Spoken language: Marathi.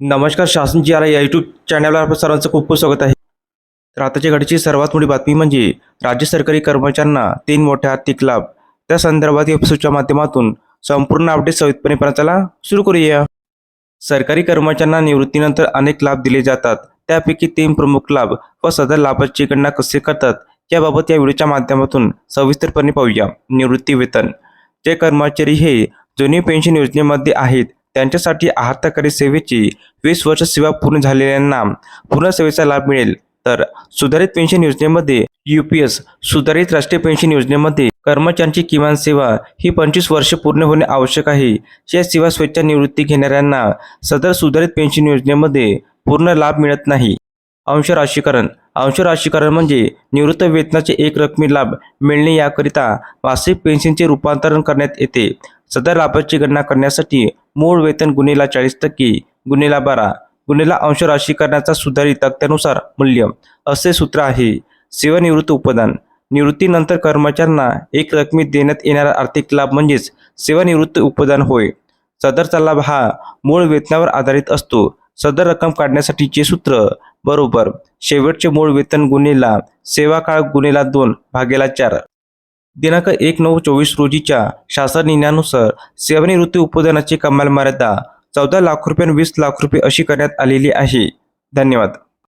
नमस्कार शासन जी आला या यूट्यूब चॅनलवर आपलं सर्वांचं खूप खूप स्वागत आहे. तर आताच्या घडीची सर्वात मोठी बातमी म्हणजे राज्य सरकारी कर्मचाऱ्यांना तीन मोठे आर्थिक लाभ. त्या संदर्भात एपिसोडच्या माध्यमातून संपूर्ण अपडेट सवितपणे प्रचाला सुरू करूया. सरकारी कर्मचाऱ्यांना निवृत्तीनंतर अनेक लाभ दिले जातात. त्यापैकी तीन प्रमुख लाभ व सदर लाभाची गणना कसे करतात याबाबत या व्हिडिओच्या माध्यमातून सविस्तरपणे पाहूया. निवृत्ती वेतन. जे कर्मचारी हे जुनी पेन्शन योजनेमध्ये आहेत त्यांच्यासाठी आहारतकारी सेवेची वीस वर्ष सेवा पूर्ण झालेल्यांना पूर्ण सेवेचा लाभ मिळेल. तर सुधारित पेन्शन योजनेमध्ये यू पी एस सुधारित राष्ट्रीय पेन्शन योजनेमध्ये कर्मचाऱ्यांची किमान सेवा ही पंचवीस वर्ष पूर्ण होणे आवश्यक आहे. या सेवा स्वेच्छा निवृत्ती घेणाऱ्यांना सदर सुधारित पेन्शन योजनेमध्ये पूर्ण लाभ मिळत नाही. अंश राशीकरण. अंश राशीकरण म्हणजे निवृत्त वेतनाचे एक रकमी लाभ मिळणे याकरिता मासिक पेन्शनचे रूपांतरण करण्यात येते. सदर लाभाची गणना करण्यासाठी मूळ वेतन गुन्हेला चाळीस टक्के गुन्हेला बारा गुन्हेला अंश राशीकरणाचा सुधारित तक्त्यानुसार मूल्य असे सूत्र आहे. सेवानिवृत्त उपदान. निवृत्तीनंतर कर्मचाऱ्यांना एक रकमी देण्यात येणारा आर्थिक लाभ म्हणजेच सेवानिवृत्त उपदान होय. सदरचा लाभ हा मूळ वेतनावर आधारित असतो. सदर रक्कम काढण्यासाठीचे सूत्र बरोबर. शेवटचे मूळ वेतन गुन्हेला सेवा काळ गुन्हेला दोन भागेला चार. दिनांक एक नऊ चोवीस रोजीच्या शासन निर्णयानुसार सेवानिवृत्ती उपदानाची कमाल मर्यादा चौदा लाख रुपये वीस लाख रुपये अशी करण्यात आलेली आहे. धन्यवाद.